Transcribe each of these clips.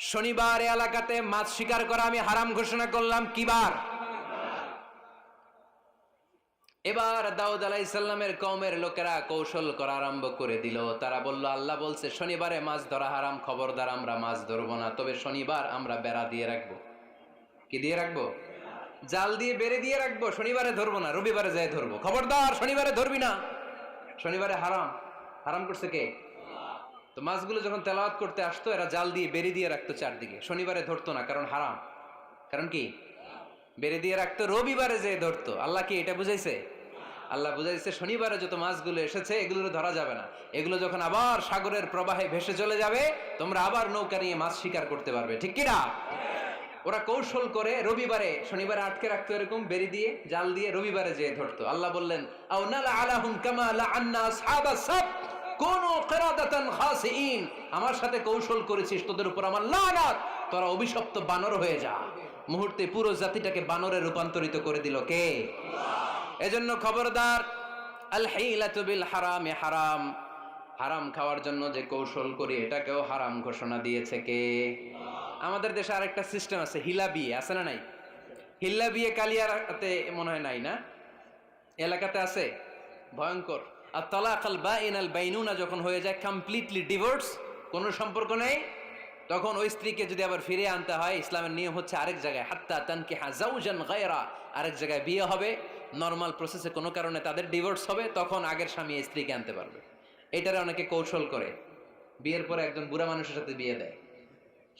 শনিবার এলাকাতে মাছ শিকার করা আমি হারাম ঘোষণা করলাম কিবার? এবার দাউদ আলাইসাল্লামের কমের লোকেরা কৌশল করা আরম্ভ করে দিল। তারা বলল, আল্লাহ বলছে, শনিবারে মাছ ধরা হারাম, খবরদার আমরা মাছ ধরবো না, তবে শনিবার আমরা বেড়া দিয়ে রাখব। কি দিয়ে রাখব? জাল দিয়ে বেড়ে দিয়ে রাখব, শনিবারে ধরবো না, রবিবারে যাই ধরবো। খবরদার, শনিবারে ধরবি না। শনিবারে হারাম। হারাম করছে কে? তো মাছগুলো যখন তেলাওয়াত করতে আসতো, এরা জাল দিয়ে বেড়ে দিয়ে রাখতো চারদিকে। শনিবারে ধরতো না, কারণ হারাম। কারণ কি? বেড়ে দিয়ে রাখতো, রবিবারে যে ধরতো। আল্লাহ কি এটা বুঝাইছে? আল্লাহ বুঝাইছে, শনিবারে যত মাছগুলো এসেছে এগুলো ধরা যাবে না। এগুলো যখন আবার সাগরের প্রবাহে ভেসে চলে যাবে, তোমরা আবার নৌকা নিয়ে মাছ শিকার করতে পারবে। ঠিক কিনা? ওরা কৌশল করে রবিবারে, শনিবারে আটকে রাখতো এরকম বেরি দিয়ে, জাল দিয়ে রবিবারে যেয়ে ধরতো। আল্লাহ বললেন, আও নালা আলাহুম কামা লাআন্না আসহাবাস সাব কোন কেরাদাতান আমার সাথে কৌশল করেছিস, তোদের উপর আমার লানাত। তোরা অভিশপ্ত বানর হয়ে যা। মুহূর্তে পুরো জাতিটাকে বানরে রূপান্তরিত করে দিল কে? এজন্য খবরদার, আল বিল হারামে হারাম। হারাম খাওয়ার জন্য যে কৌশল করি, এটাকেও হারাম ঘোষণা দিয়েছে কে? আমাদের দেশে আরেকটা সিস্টেম আছে হিলা বিয়ে আছে না নাই? হিল্লা বিয়ে কালিয়াতে মনে হয় নাই না? এলাকাতে আছে? ভয়ঙ্কর। আর তলাকাল বা ইনাল বাইনুনা যখন হয়ে যায় কমপ্লিটলি ডিভোর্স কোনো সম্পর্ক নেই, তখন ওই স্ত্রীকে যদি আবার ফিরে আনতে হয়, ইসলামের নিয়ম হচ্ছে আরেক জায়গায়, হাত্তা তানকে হাজাউজান গায়রা, আরেক জায়গায় বিয়ে হবে নর্মাল প্রসেসে কোনো কারণে তাদের ডিভোর্স হবে, তখন আগের স্বামী স্ত্রীকে আনতে পারবে। এটারে অনেকে কৌশল করে। বিয়ের পরে একজন বুড়া মানুষের সাথে বিয়ে দেয়।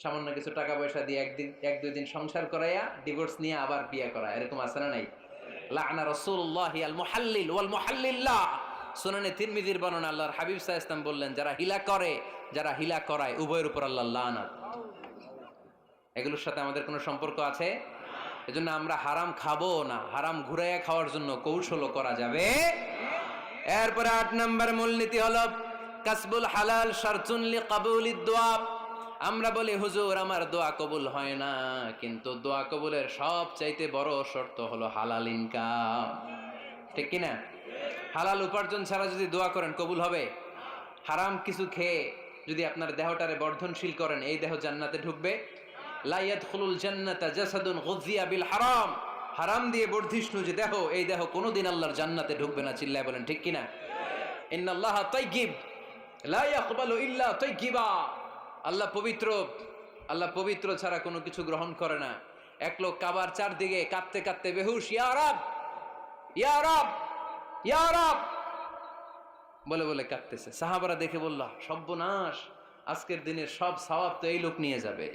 সামান্য কিছু টাকা পয়সা দিয়ে একদিন এক দুই দিন সংসার করাইয়া ডিভোর্স নিয়ে আবার বিয়ে করা এরকম আছে না নাই? লানা রাসূলুল্লাহি আল মুহাল্লিল ওয়াল মুহাল্লিল্লাহ সুনানে তিরমিজির বর্ণনা আল্লাহর হাবিব সাল্লাল্লাহু আলাইহি বললেন, যারা হিলা করে, যারা হিলা করায়, উভয়ের উপর আল্লাহ এগুলোর সাথে আমাদের কোনো সম্পর্ক আছে? এজন্য আমরা হারাম খাব না, হারাম ঘুরাইয়া খাওয়ার জন্য কৌশলও করা যাবে। এরপরে আট নম্বর মূলনীতি হলো, কাসবুল হালাল শারতুন লি কাবুলিদ দোয়া। আমরা বলি, হুজুর, আমার দোয়া কবুল হয় না, কিন্তু দোয়া কবুলের সব চাইতে বড় শর্ত হলো হালাল ইনকাম ঠিক কি না হালাল উপার্জন ছাড়া যদি দোয়া করেন, কবুল হবে? হারাম কিছু খেয়ে যদি আপনার দেহটারে বর্ধনশীল করেন, এই দেহ জান্নাতে ঢুকবে? লাইয়াত খুলুল জান্নাতা জাসাদুন গজিয়া বিল হারাম। হারাম দিয়ে বর্ধিষ্ণু যে দেহ, এই দেহ কোনোদিন আল্লাহর জান্নাতে ঢুকবে না, চিল্লায় বলেন ঠিক কিনা? ইন্নাল্লাহ তাইগিব লা ইয়াকবালু ইল্লা তাইগিবা আল্লাহ পবিত্র আল্লাহ পবিত্র ছাড়া কোনো কিছু গ্রহণ করে না। এক লোক কাবার চারদিকে কাঁদতে কাঁদতে বেহুশ ইয়ারাব ইয়ারাব ইয়ারাব বলে বলে কাঁদতেছে। সাহাবারা দেখে বলল সব্যনাশ আজকের দিনের সব স্বভাব তো এই লোক নিয়ে যাবে।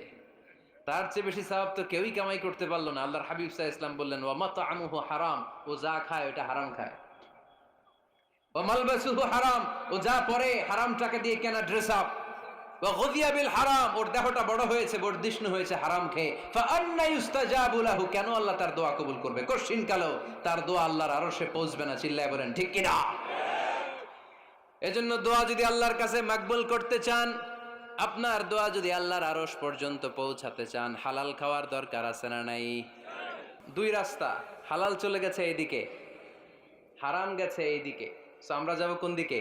তার চেয়ে বেশি স্বভাব তো কেউই কামাই করতে পারল না। আল্লাহর হাবিব সাহা ইসলাম বললেন ওমা তো আমুহ হারাম, ও যা খায় ওটা হারাম খায়। ও মালবাসুহ হারাম, ও যা পরে হারাম টাকা দিয়ে কেনা ড্রেস আপ হারাম, ওর দেহটা বড় হয়েছে হয়েছে, হারাম খেয়ে। কেন আল্লাহ তার দোয়া কবুল করবে? তার দোয়া আল্লাহর পৌঁছবে না বলেন, ঠিক দোয়া যদি আল্লাহর কাছে মাকবুল করতে চান, আপনার দোয়া যদি আল্লাহর আরস পর্যন্ত পৌঁছাতে চান, হালাল খাওয়ার দরকার আছে না নাই? দুই রাস্তা, হালাল চলে গেছে এইদিকে, হারাম গেছে এইদিকে। আমরা যাব কোন দিকে?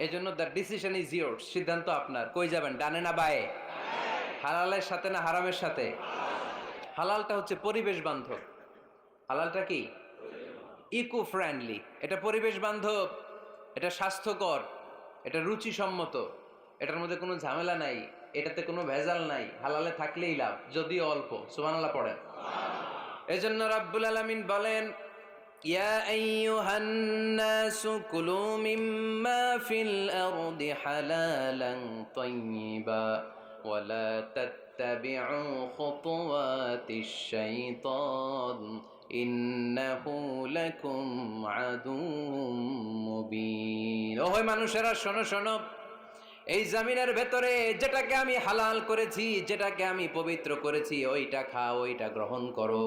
এজন্য দ্য ডিসিশন ইজ ইয়োর সিদ্ধান্ত আপনার। কই যাবেন? ডানে না বায়ে? হালালের সাথে না হারামের সাথে? হালালটা হচ্ছে পরিবেশ বান্ধব। হালালটা কি? Eco friendly. এটা পরিবেশ বান্ধব, এটা স্বাস্থ্যকর, এটা রুচিসম্মত। এটার মধ্যে কোনো ঝামেলা নাই, এটাতে কোনো ভেজাল নাই। হালালে থাকলেই লাভ, যদিও অল্প। সুবহানাল্লাহ পড়েন। এজন্য রাব্বুল আলামিন বলেন ইয়া আইয়ুহান নাসু কুলু মিম্মা ফিল আরদি হালালান তাইয়্যিবা ওয়ালা তাত্তাবি'ু খুতুওয়াতিশ শাইতান ইন্নাহু লাকুম আদুউম মুবিন ওহে মানুষেরা, শোনো শোনো। এই জামিনের ভেতরে যেটাকে আমি হালাল করেছি, যেটাকে আমি পবিত্র করেছি, ওইটা খাও, ওইটা গ্রহণ করো।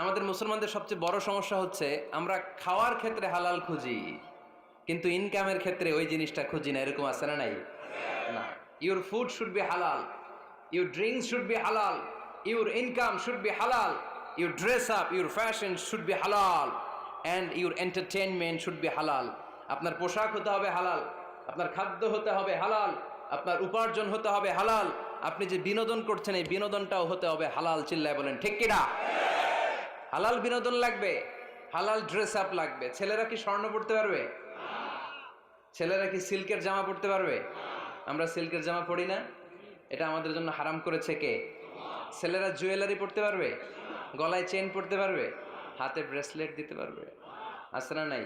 আমাদের মুসলমানদের সবচেয়ে বড় সমস্যা হচ্ছে, আমরা খাওয়ার ক্ষেত্রে হালাল খুঁজি, কিন্তু ইনকামের ক্ষেত্রে ওই জিনিসটা খুঁজি না, এরকম আছে না নাই? না। Your food should be halal your drinks should be halal your income should be halal your dress up your fashion should be halal and your entertainment should be halal আপনার পোশাক হতে হবে হালাল, আপনার খাদ্য হতে হবে হালাল, আপনার উপার্জন হতে হবে হালাল, আপনি যে বিনোদন করছেন, এই বিনোদনটাও হতে হবে হালাল, চিল্লায় বলেন, ঠিক কিনা? হালাল বিনোদন লাগবে, হালাল ড্রেস আপ লাগবে। ছেলেরা কি স্বর্ণ পড়তে পারবে? ছেলেরা কি সিল্কের জামা পড়তে পারবে? আমরা সিল্কের জামা পড়ি না? এটা আমাদের জন্য হারাম করেছে কে? ছেলেরা জুয়েলারি পড়তে পারবে? গলায় চেন পড়তে পারবে? হাতে ব্রেসলেট দিতে পারবে? আছে না নাই?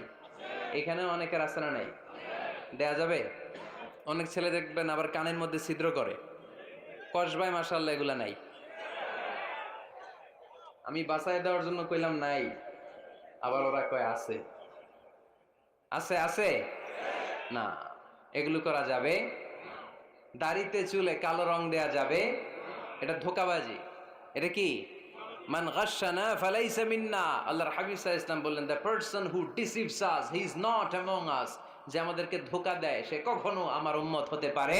এখানেও অনেকের আছে না নাই? দেয়া যাবে? অনেক ছেলে দেখবেন আবার কানের মধ্যে ছিদ্র করে। কসবাই মাসাল্লাহ এগুলা নাই। আমি বাসায় দেওয়ার জন্য কইলাম নাই। আবার ওরা কয়, আছে। আছে আছে? না। এগুলো করা যাবে? দাড়িতে চুলে কালো রং দেয়া যাবে। এটা ধোকাবাজি। এটা কি? মান গাশানা ফালাইসা মিন্না। আল্লাহর হাবিব সাল্লাল্লাহু ইসলাম বললেন the person who deceives us he is not among us যে আমাদেরকে ধোকা দেয়, সে কখনো আমার উম্মত হতে পারে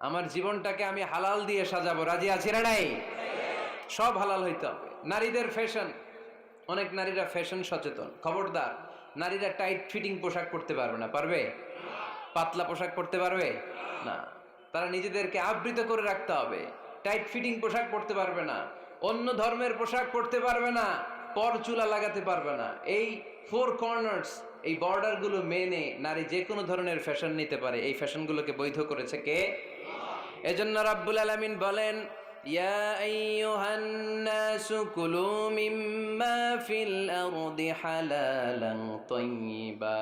আমার জীবনটাকে আমি হালাল দিয়ে সাজাবো। রাজি আছি না নাই? সব হালাল হইতে হবে। নারীদের ফ্যাশন অনেক নারীরা ফ্যাশন সচেতন। খবরদার, নারীরা টাইট ফিটিং পোশাক পরতে পারবে না। পারবে? পাতলা পোশাক পরতে পারবে? না। তারা নিজেদেরকে আবৃত করে রাখতে হবে। টাইট ফিটিং পোশাক পরতে পারবে না। অন্য ধর্মের পোশাক পরতে পারবে না। পর চুলা লাগাতে পারবে না। এই ফোর কর্নার্স এই বর্ডারগুলো মেনে নারী যে কোনো ধরনের ফ্যাশন নিতে পারে। এই ফ্যাশনগুলোকে বৈধ করেছে কে? এজন্য রাব্বুল আলামিন বলেন, ইয়া আইয়ুহান নাসু কুলু মিম্মা ফিল আরদি হালালান তাইয়্যিবা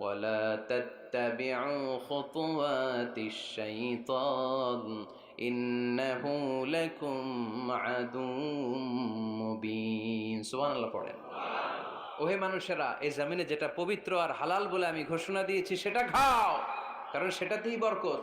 ওয়ালা তাত্তাবিউ খুতুওয়াতিশ শাইতান, ইন্নাহু লাকুম আদুম মুবিন। সুবহানাল্লাহ পড়েন। ওহে মানুষেরা, এই জমিনে যেটা পবিত্র আর হালাল বলে আমি ঘোষণা দিয়েছি, সেটা খাও, কারণ সেটাতেই বরকত।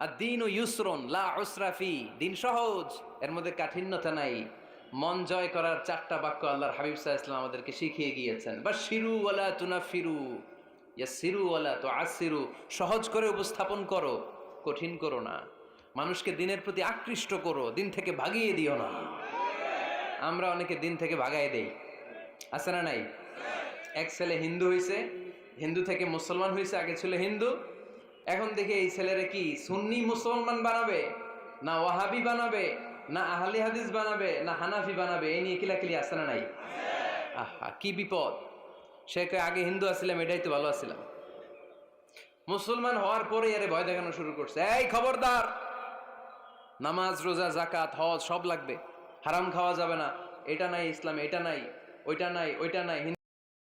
আর দিন ও ইউসরন, লা উসরাফি দিন সহজ, এর মধ্যে কাঠিন্যতা নাই। মন জয় করার চারটা বাক্য আল্লাহর হাবিব সাহা ইসলাম আমাদেরকে শিখিয়ে গিয়েছেন। বা শিরু ওয়ালা তুনা ফিরু ইয়া সিরু ওয়ালা তো আসিরু সহজ করে উপস্থাপন করো, কঠিন করো না। মানুষকে দিনের প্রতি আকৃষ্ট করো, দিন থেকে ভাগিয়ে দিও না। আমরা অনেকে দিন থেকে ভাগাই দেই। আছে না নাই? এক ছেলে হিন্দু হয়েছে হিন্দু থেকে মুসলমান হয়েছে আগে ছিল হিন্দু এখন দেখে এই ছেলেরা কি সুন্নি মুসলমান বানাবে? না ওয়াহাবি বানাবে? না আহলি হাদিস বানাবে? না হানাফি বানাবে? এই নিয়ে কিলাকিলি আছে না নাই? আহা, কি বিপদ। সে আগে হিন্দু আসছিলাম এটাই তো ভালো আসছিলাম মুসলমান হওয়ার পরে এর ভয় দেখানো শুরু করছে। এই খবরদার! নামাজ, রোজা জাকাত হজ সব লাগবে। হারাম খাওয়া যাবে না। এটা নাই ইসলাম, এটা নাই, ওইটা নাই ওইটা নাই।